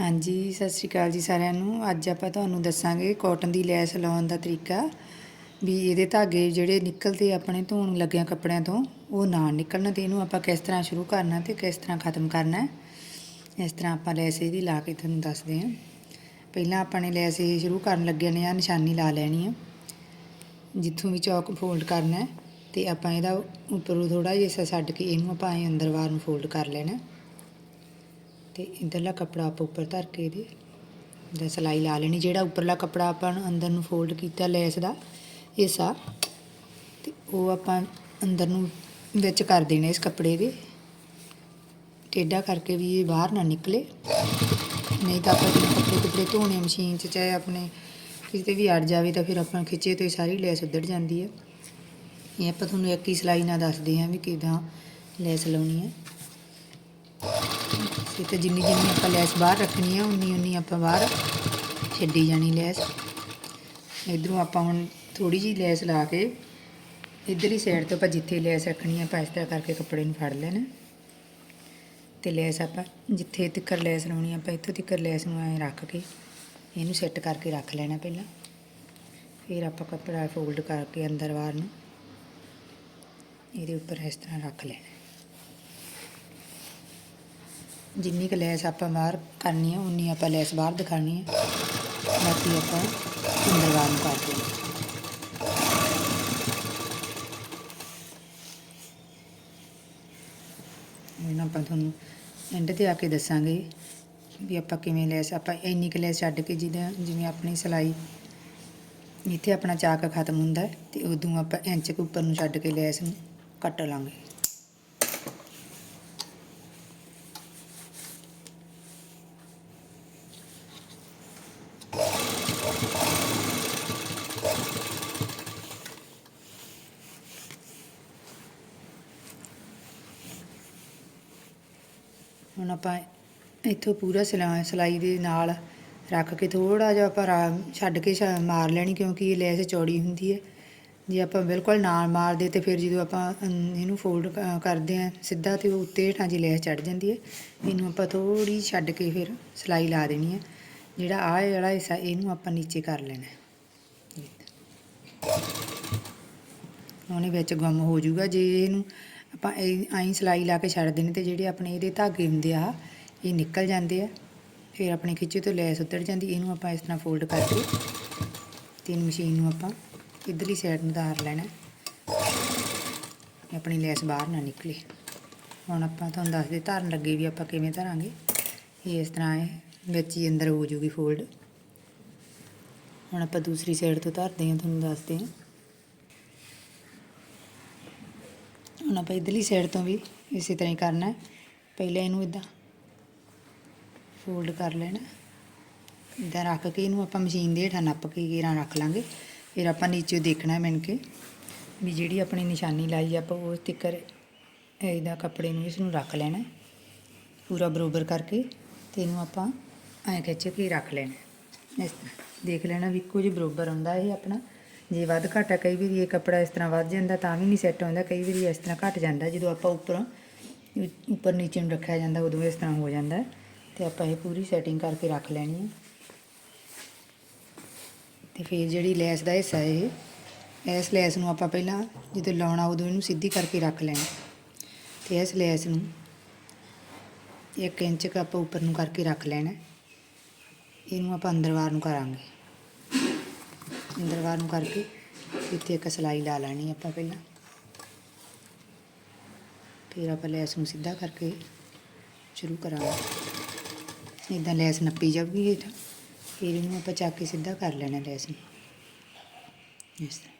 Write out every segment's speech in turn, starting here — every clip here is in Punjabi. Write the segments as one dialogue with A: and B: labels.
A: ਹਾਂਜੀ, ਸਤਿ ਸ਼੍ਰੀ ਅਕਾਲ ਜੀ ਸਾਰਿਆਂ ਨੂੰ। ਅੱਜ ਆਪਾਂ ਤੁਹਾਨੂੰ ਦੱਸਾਂਗੇ ਕਾਟਨ ਦੀ ਲੈਸ ਲਾਉਣ ਦਾ ਤਰੀਕਾ। ਵੀ ਇਹਦੇ ਧਾਗੇ ਜਿਹੜੇ ਨਿਕਲਦੇ ਆਪਣੇ ਧੋਣ ਲੱਗਿਆਂ ਕੱਪੜਿਆਂ ਤੋਂ, ਉਹ ਨਾ ਨਿਕਲਣ ਤੇ ਇਹਨੂੰ ਆਪਾਂ ਕਿਸ ਤਰ੍ਹਾਂ ਸ਼ੁਰੂ ਕਰਨਾ ਤੇ ਕਿਸ ਤਰ੍ਹਾਂ ਖਤਮ ਕਰਨਾ ਇਸ ਤਰ੍ਹਾਂ ਆਪਾਂ ਲੈਸ ਇਹਦੀ ਲਾ ਕੇ ਤੁਹਾਨੂੰ ਦੱਸਦੇ ਹਾਂ। ਪਹਿਲਾਂ ਆਪਾਂ ਨੇ ਲੈਸ ਇਹ ਸ਼ੁਰੂ ਕਰਨ ਲੱਗਿਆਂ ਨੇ ਆ ਨਿਸ਼ਾਨੀ ਲਾ ਲੈਣੀ ਆ। ਜਿੱਥੋਂ ਵੀ ਚੌਕ ਫੋਲਡ ਕਰਨਾ ਹੈ ਤੇ ਆਪਾਂ ਇਹਦਾ ਉੱਪਰੋਂ ਥੋੜਾ ਜਿਹਾ ਹਿੱਸਾ ਛੱਡ ਕੇ ਇਹਨੂੰ ਆਪਾਂ ਐਂ ਅੰਦਰ ਬਾਹਰ ਨੂੰ ਫੋਲਡ ਕਰ ਲੈਣਾ ਤੇ ਇਧਰਲਾ ਕੱਪੜਾ ਆਪਾਂ ਉੱਪਰ ਧਰ ਕੇ ਇਹਦੇ ਦਾ ਸਲਾਈ ਲਾ ਲੈਣੀ, ਜਿਹੜਾ ਉੱਪਰਲਾ ਕੱਪੜਾ ਆਪਾਂ ਅੰਦਰ ਨੂੰ ਫੋਲਡ ਕੀਤਾ ਲੈਸ ਦਾ, ਹਿੱਸਾ, ਤੇ ਉਹ ਆਪਾਂ ਅੰਦਰ ਨੂੰ ਵਿੱਚ ਕਰ ਦੇਣਾ ਇਸ ਕੱਪੜੇ ਦੇ। ਟੇਢਾ ਕਰਕੇ ਵੀ ਇਹ ਬਾਹਰ ਨਾ ਨਿਕਲੇ। ਨਹੀਂ ਤਾਂ ਆਪਾਂ ਜਿਵੇਂ ਕੱਪੜੇ ਕੁਪੜੇ ਧੋਣੇ ਮਸ਼ੀਨ 'ਚ, ਚਾਹੇ ਆਪਣੇ ਕਿਤੇ ਵੀ ਅੜ ਜਾਵੇ ਤਾਂ ਫਿਰ ਆਪਾਂ ਖਿੱਚੇ ਤੋਂ ਹੀ ਸਾਰੀ ਲੈਸ ਉੱਧੜ ਜਾਂਦੀ ਹੈ ਇਹ ਆਪਾਂ ਤੁਹਾਨੂੰ ਇੱਕ ਹੀ ਸਲਾਈ ਨਾਲ ਦੱਸਦੇ ਹਾਂ ਵੀ ਕਿਦਾਂ ਲੈਸ ਲਾਉਣੀ ਹੈ ਤੇ ਜਿੰਨੀ ਜਿੰਨੀ ਆਪਾਂ ਲੈਸ ਬਾਹਰ ਰੱਖਣੀ ਆ, ਉਨੀ ਉਨੀ ਆਪਾਂ ਬਾਹਰ ਛੱਡੀ ਜਾਣੀ ਲੈਸ। ਇਧਰੋਂ ਆਪਾਂ ਹੁਣ ਥੋੜੀ ਜੀ ਲੈਸ ਲਾ ਕੇ ਇਧਰਲੀ ਸਾਈਡ ਤੋਂ ਆਪਾਂ ਜਿੱਥੇ ਲੈਸ ਰੱਖਣੀ ਆ ਆਪਾਂ ਇਸ ਤਰ੍ਹਾਂ ਕਰਕੇ ਕੱਪੜੇ ਨੂੰ ਫੜ ਲੈਣਾ। ਤੇ ਲੈਸ ਆਪਾਂ ਜਿੱਥੇ ਤਿੱਕਰ ਲੈਸ ਲਾਉਣੀ ਆਪਾਂ ਇੱਥੋਂ ਤਿੱਕਰ ਲੈਸ ਨੂੰ ਐਂ ਰੱਖ ਕੇ ਇਹਨੂੰ ਸੈੱਟ ਕਰਕੇ ਰੱਖ ਲੈਣਾ ਪਹਿਲਾਂ। ਫਿਰ ਆਪਾਂ ਕੱਪੜਾ ਫੋਲਡ ਕਰਕੇ ਅੰਦਰ ਬਾਹਰ ਨੂੰ ਇਹਦੇ ਉੱਪਰ ਇਸ ਤਰ੍ਹਾਂ ਰੱਖ ਲੈਣਾ। ਜਿੰਨੀ ਕੁ ਲੈਸ ਆਪਾਂ ਬਾਹਰ ਕਰਨੀ ਹੈ ਉਨੀ ਆਪਾਂ ਲੈਸ ਬਾਹਰ ਦਿਖਾਣੀ ਹੈ ਬਾਕੀ ਆਪਾਂ ਅੰਦਰ ਬਾਹਰ ਨੂੰ ਕਰ ਦੇਣੀ ਇਹਨਾਂ ਆਪਾਂ ਤੁਹਾਨੂੰ ਐਂਡ ਤੇ ਆ ਕੇ ਦੱਸਾਂਗੇ ਵੀ ਆਪਾਂ ਕਿਵੇਂ ਲੈਸ, ਆਪਾਂ ਇੰਨੀ ਕੁ ਲੈਸ ਛੱਡ ਕੇ ਜਿਹਦਾ ਜਿਵੇਂ ਆਪਣੀ ਸਿਲਾਈ ਇੱਥੇ ਆਪਣਾ ਚਾਕ ਖਤਮ ਹੁੰਦਾ ਹੈ ਤੇ ਉਦੋਂ ਆਪਾਂ ਇੰਚ ਕੁ ਉੱਪਰ ਨੂੰ ਛੱਡ ਕੇ ਲੈਸ ਨੂੰ ਕੱਟ ਲਾਂਗੇ। ਹੁਣ ਆਪਾਂ ਇੱਥੋਂ ਪੂਰਾ ਸਿਲਾ, ਸਿਲਾਈ ਦੇ ਨਾਲ ਰੱਖ ਕੇ ਥੋੜਾ ਜਿਹਾ ਆਪਾਂ ਰਾ- ਛੱਡ ਕੇ ਛ- ਮਾਰ ਲੈਣੀ ਕਿਉਂਕਿ ਇਹ ਲੈਸ ਚੌੜੀ ਹੁੰਦੀ ਹੈ। ਜੇ ਆਪਾਂ ਬਿਲਕੁਲ ਨਾਲ ਮਾਰਦੇ ਤੇ ਫਿਰ ਜਦੋਂ ਆਪਾਂ ਇਹਨੂੰ ਫੋਲਡ ਕਰਦੇ ਆ ਸਿੱਧਾ ਤੇ ਉਹ ਉੱਤੇ ਹੇਠਾਂ ਜੀ ਲੈਸ ਚੜ ਜਾਂਦੀ ਹੈ, ਇਹਨੂੰ ਆਪਾਂ ਥੋੜੀ ਛੱਡ ਕੇ ਫਿਰ ਸਿਲਾਈ ਲਾ ਦੇਣੀ ਹੈ। ਜਿਹੜਾ ਆਹ ਵਾਲਾ ਹਿੱਸਾ ਇਹਨੂੰ ਆਪਾਂ ਨੀਚੇ ਕਰ ਲੈਣਾ ਉਹਨੇ ਵਿੱਚ ਗੁੰਮ ਹੋ ਜਾਊਗਾ ਜੇ ਇਹਨੂੰ ਆਪਾਂ ਐਂ ਸਿਲਾਈ ਲਾ ਕੇ ਛੱਡ ਦੇਣੀ ਤੇ ਜਿਹੜੇ ਆਪਣੇ ਇਹਦੇ ਧਾਗੇ ਹੁੰਦੇ ਆ, ਇਹ ਨਿਕਲ ਜਾਂਦੇ ਆ। ਫਿਰ ਆਪਣੇ ਖਿੱਚੇ ਤੋਂ ਲੈਸ ਉੱਤਰ ਜਾਂਦੀ, ਇਹਨੂੰ ਆਪਾਂ ਇਸ ਤਰ੍ਹਾਂ ਫੋਲਡ ਕਰਕੇ ਤਿੰਨ ਮਸ਼ੀਨ ਨੂੰ ਆਪਾਂ ਇਧਰਲੀ ਸਾਈਡ ਨੂੰ ਧਾਰ ਲੈਣਾ। ਆਪਣੀ ਲੈਸ ਬਾਹਰ ਨਾ ਨਿਕਲੇ। ਹੁਣ ਆਪਾਂ ਤੁਹਾਨੂੰ ਦੱਸਦੇ ਧਾਰਨ ਲੱਗੇ ਵੀ ਆਪਾਂ ਕਿਵੇਂ ਧਰਾਂਗੇ। ਇਹ ਇਸ ਤਰ੍ਹਾਂ ਹੈ ਵਿੱਚ ਹੀ ਅੰਦਰ ਹੋ ਜੂਗੀ ਫੋਲਡ ਹੁਣ ਆਪਾਂ ਦੂਸਰੀ ਸਾਈਡ ਤੋਂ ਧਰਦੇ ਹਾਂ, ਤੁਹਾਨੂੰ ਦੱਸਦੇ ਹਾਂ। ਹੁਣ ਆਪਾਂ ਇਧਰਲੀ ਸਾਈਡ ਤੋਂ ਵੀ ਇਸੇ ਤਰ੍ਹਾਂ ਹੀ ਕਰਨਾ ਹੈ। ਪਹਿਲਾਂ ਇਹਨੂੰ ਇਦਾਂ ਫੋਲਡ ਕਰ ਲੈਣਾ ਇਦਾਂ ਰੱਖ ਕੇ ਇਹਨੂੰ ਆਪਾਂ ਮਸ਼ੀਨ ਦੇ ਹੇਠਾਂ ਨੱਪ ਕੇ ਗੇਰਾਂ ਰੱਖ ਲਾਂਗੇ। ਫਿਰ ਆਪਾਂ ਨੀਚੇ ਦੇਖਣਾ ਮਿਣ ਕੇ ਵੀ ਜਿਹੜੀ ਆਪਣੀ ਨਿਸ਼ਾਨੀ ਲਾਈ ਆਪਾਂ ਉਹ ਤਿੱਕਰ ਇਹਦਾ ਕੱਪੜੇ ਨੂੰ ਇਸ ਨੂੰ ਰੱਖ ਲੈਣਾ ਪੂਰਾ ਬਰੋਬਰ ਕਰਕੇ ਤੇ ਇਹਨੂੰ ਆਪਾਂ ਐਂ ਖਿੱਚ ਕੇ ਰੱਖ ਲੈਣਾ ਇਸ ਦੇਖ ਲੈਣਾ ਵੀ ਇੱਕੋ ਜਿਹਾ ਬਰੋਬਰ ਆਉਂਦਾ ਇਹ ਆਪਣਾ। ਜੇ ਵੱਧ ਘੱਟ ਆ, ਕਈ ਵਾਰੀ ਇਹ ਕੱਪੜਾ ਇਸ ਤਰ੍ਹਾਂ ਵੱਧ ਜਾਂਦਾ ਤਾਂ ਵੀ ਨਹੀਂ ਸੈੱਟ ਆਉਂਦਾ ਕਈ ਵਾਰੀ ਇਸ ਤਰ੍ਹਾਂ ਘਟ ਜਾਂਦਾ। ਜਦੋਂ ਆਪਾਂ ਉੱਪਰੋਂ, ਉੱਪਰ ਨੀਚੇ ਨੂੰ ਰੱਖਿਆ ਜਾਂਦਾ, ਉਦੋਂ ਇਸ ਤਰ੍ਹਾਂ ਹੋ ਜਾਂਦਾ ਹੈ। ਤੇ ਆਪਾਂ ਇਹ ਪੂਰੀ ਸੈਟਿੰਗ ਕਰਕੇ ਰੱਖ ਲੈਣੀ ਹੈ। ਤੇ ਫਿਰ ਜਿਹੜੀ ਲੈਸ ਦਾ ਹਿੱਸਾ ਇਹ, ਇਸ ਲੈਸ ਨੂੰ ਆਪਾਂ ਪਹਿਲਾਂ ਜਦੋਂ ਲਾਉਣਾ, ਉਦੋਂ ਇਹਨੂੰ ਸਿੱਧੀ ਕਰਕੇ ਰੱਖ ਲੈਣਾ। ਤੇ ਇਸ ਲੈਸ ਨੂੰ 1 ਇੰਚ ਕੁ ਆਪਾਂ ਉੱਪਰ ਨੂੰ ਕਰਕੇ ਰੱਖ ਲੈਣਾ ਇਹਨੂੰ ਆਪਾਂ ਅੰਦਰ ਵਾਰ ਨੂੰ ਕਰਾਂਗੇ। ਅੰਦਰਵਾਰ ਨੂੰ ਕਰਕੇ ਇੱਥੇ ਇੱਕ ਸਲਾਈ ਲਾ ਲੈਣੀ ਆਪਾਂ ਪਹਿਲਾਂ। ਫਿਰ ਆਪਾਂ ਲੈਸ ਨੂੰ ਸਿੱਧਾ ਕਰਕੇ ਸ਼ੁਰੂ ਕਰਾਂਗੇ। ਇਦਾਂ ਲੈਸ ਨੱਪੀ ਜਾਊਗੀ ਹੇਠਾਂ ਫਿਰ ਇਹਨੂੰ ਆਪਾਂ ਚੱਕ ਕੇ ਸਿੱਧਾ ਕਰ ਲੈਣਾ ਲੈਸ ਨੂੰ। ਇਸ ਤਰ੍ਹਾਂ।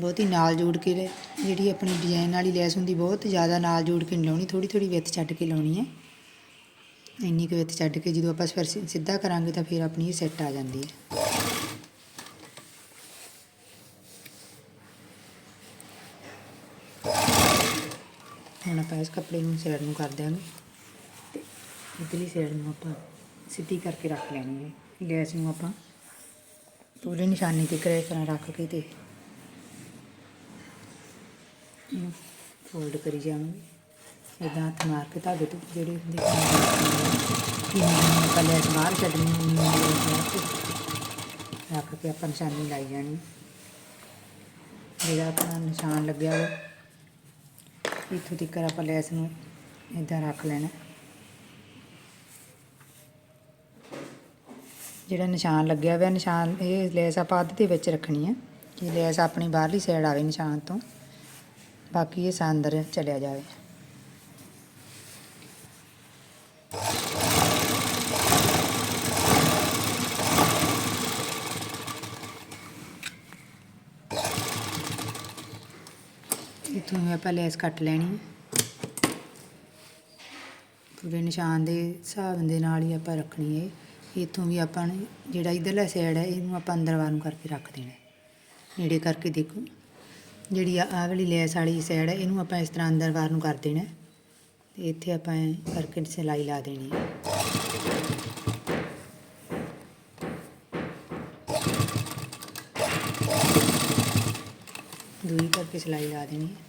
A: ਬਹੁਤੀ ਨਾਲ ਜੋੜ ਕੇ ਲੈ- ਜਿਹੜੀ ਆਪਣੀ ਡਿਜ਼ਾਈਨ ਵਾਲੀ ਲੈਸ ਹੁੰਦੀ, ਬਹੁਤ ਜ਼ਿਆਦਾ ਨਾਲ ਜੋੜ ਕੇ ਨਹੀਂ ਲਾਉਣੀ ਥੋੜੀ ਥੋੜੀ ਵਿੱਥ ਛੱਡ ਕੇ ਲਾਉਣੀ ਹੈ। ਇੰਨੀ ਕੁ ਵਿੱਥ ਛੱਡ ਕੇ ਜਦੋਂ ਆਪਾਂ ਫਿਰ ਸਿੱਧਾ ਕਰਾਂਗੇ ਤਾਂ ਫਿਰ ਆਪਣੀ ਇਹ ਸੈੱਟ ਆ ਜਾਂਦੀ ਹੈ। ਹੁਣ ਆਪਾਂ ਇਸ ਕੱਪੜੇ ਨੂੰ ਸਾਈਡ ਨੂੰ ਕਰ ਦਿਆਂਗੇ। ਤੇ ਇਧਰਲੀ ਸਾਈਡ ਨੂੰ ਆਪਾਂ ਸਿੱਧੀ ਕਰਕੇ ਰੱਖ ਲੈਣੀ ਹੈ। ਲੈਸ ਨੂੰ ਆਪਾਂ ਪੂਰੀ ਨਿਸ਼ਾਨੀ ਤੇ ਕਰੇ ਤਰ੍ਹਾਂ ਰੱਖ ਕੇ ਤੇ ਇਹਨੂੰ ਫੋਲਡ ਕਰੀ ਜਾਵਾਂਗੇ। ਇਦਾਂ ਹੱਥ ਮਾਰ ਕੇ ਧਾਗੇ ਤੋਂ ਜਿਹੜੇ ਹੁੰਦੇ ਕਿ ਆਪਾਂ ਬਾਹਰ ਛੱਡਣੀ ਉਨੀ ਉਨੀ ਰੱਖ ਕੇ ਆਪਾਂ ਨਿਸ਼ਾਨੀ ਲਾਈ ਜਾਣੀ ਜਿਹੜਾ ਆਪਣਾ ਨਿਸ਼ਾਨ ਲੱਗਿਆ ਵਾ ਇੱਥੋਂ ਤੱਕ ਆਪਾਂ ਲੈਸ ਨੂੰ ਇਦਾਂ ਰੱਖ ਲੈਣਾ। ਜਿਹੜਾ ਨਿਸ਼ਾਨ ਲੱਗਿਆ ਹੋਇਆ, ਨਿਸ਼ਾਨ ਇਹ ਲੈਸ ਆਪਾਂ ਅੱਧ ਦੇ ਵਿੱਚ ਰੱਖਣੀ ਹੈ ਕਿ ਲੈਸ ਆਪਣੀ ਬਾਹਰਲੀ ਸਾਈਡ ਆਵੇ ਨਿਸ਼ਾਨ ਤੋਂ। ਬਾਕੀ ਇਹ ਅੰਦਰ ਚਲਿਆ ਜਾਵੇ। ਇੱਥੋਂ ਵੀ ਆਪਾਂ ਲੈਸ ਕੱਟ ਲੈਣੀ ਹੈ। ਪੂਰੇ ਨਿਸ਼ਾਨ ਦੇ ਹਿਸਾਬ ਦੇ ਨਾਲ ਹੀ ਆਪਾਂ ਰੱਖਣੀ ਹੈ ਇੱਥੋਂ ਵੀ ਆਪਾਂ ਨੇ ਜਿਹੜਾ ਇਧਰਲਾ ਸਾਈਡ ਹੈ ਇਹਨੂੰ ਆਪਾਂ ਅੰਦਰ ਵਾਰ ਨੂੰ ਕਰਕੇ ਰੱਖ ਦੇਣਾ ਹੈ। ਨੇੜੇ ਕਰਕੇ ਦੇਖੋ ਜਿਹੜੀ ਆ, ਆਹ ਵਾਲੀ ਲੈਸ ਵਾਲੀ ਸਾਈਡ ਹੈ ਇਹਨੂੰ ਆਪਾਂ ਇਸ ਤਰ੍ਹਾਂ ਅੰਦਰ ਵਾਰ ਨੂੰ ਕਰ ਦੇਣਾ ਤੇ ਇੱਥੇ ਆਪਾਂ ਕਰਕੇ ਸਿਲਾਈ ਲਾ ਦੇਣੀ ਹੈ ਦੂਈ ਕਰਕੇ ਸਿਲਾਈ ਲਾ ਦੇਣੀ ਹੈ।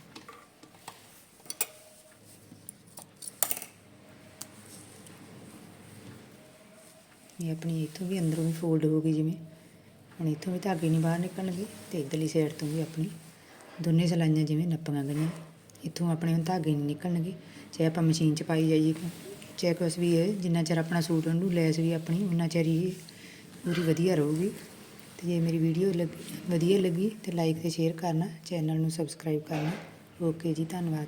A: ਇਹ ਆਪਣੀ ਇੱਥੋਂ ਵੀ ਅੰਦਰੋਂ ਵੀ ਫੋਲਡ ਹੋ ਗਈ ਜਿਵੇਂ। ਹੁਣ ਇੱਥੋਂ ਵੀ ਧਾਗੇ ਨਹੀਂ ਬਾਹਰ ਨਿਕਲਣਗੇ ਤੇ ਇਧਰਲੀ ਸਾਈਡ ਤੋਂ ਵੀ ਆਪਣੀ ਦੋਨੇ ਸਿਲਾਈਆਂ ਜਿਵੇਂ ਨੱਪੀਆਂ ਗਈਆਂ। ਇੱਥੋਂ ਆਪਣੇ ਹੁਣ ਧਾਗੇ ਨਹੀਂ ਨਿਕਲਣਗੇ। ਚਾਹੇ ਆਪਾਂ ਮਸ਼ੀਨ 'ਚ ਪਾਈ ਜਾਈਏ ਚਾਹੇ ਕੁਛ ਵੀ ਹੈ, ਜਿੰਨਾ ਚਿਰ ਆਪਣਾ ਸੂਟ ਉਹਨੂੰ ਲੈਸ ਵੀ ਆਪਣੀ ਉਨਾ ਚਿਰ ਹੀ ਪੂਰੀ ਵਧੀਆ ਰਹੂਗੀ। ਤੇ ਜੇ ਮੇਰੀ ਵੀਡੀਓ ਲੱਗ, ਵਧੀਆ ਲੱਗੀ ਤੇ ਲਾਈਕ ਤੇ ਸ਼ੇਅਰ ਕਰਨਾ ਚੈਨਲ ਨੂੰ ਸਬਸਕ੍ਰਾਈਬ ਕਰਨਾ। ਓਕੇ ਜੀ, ਧੰਨਵਾਦ।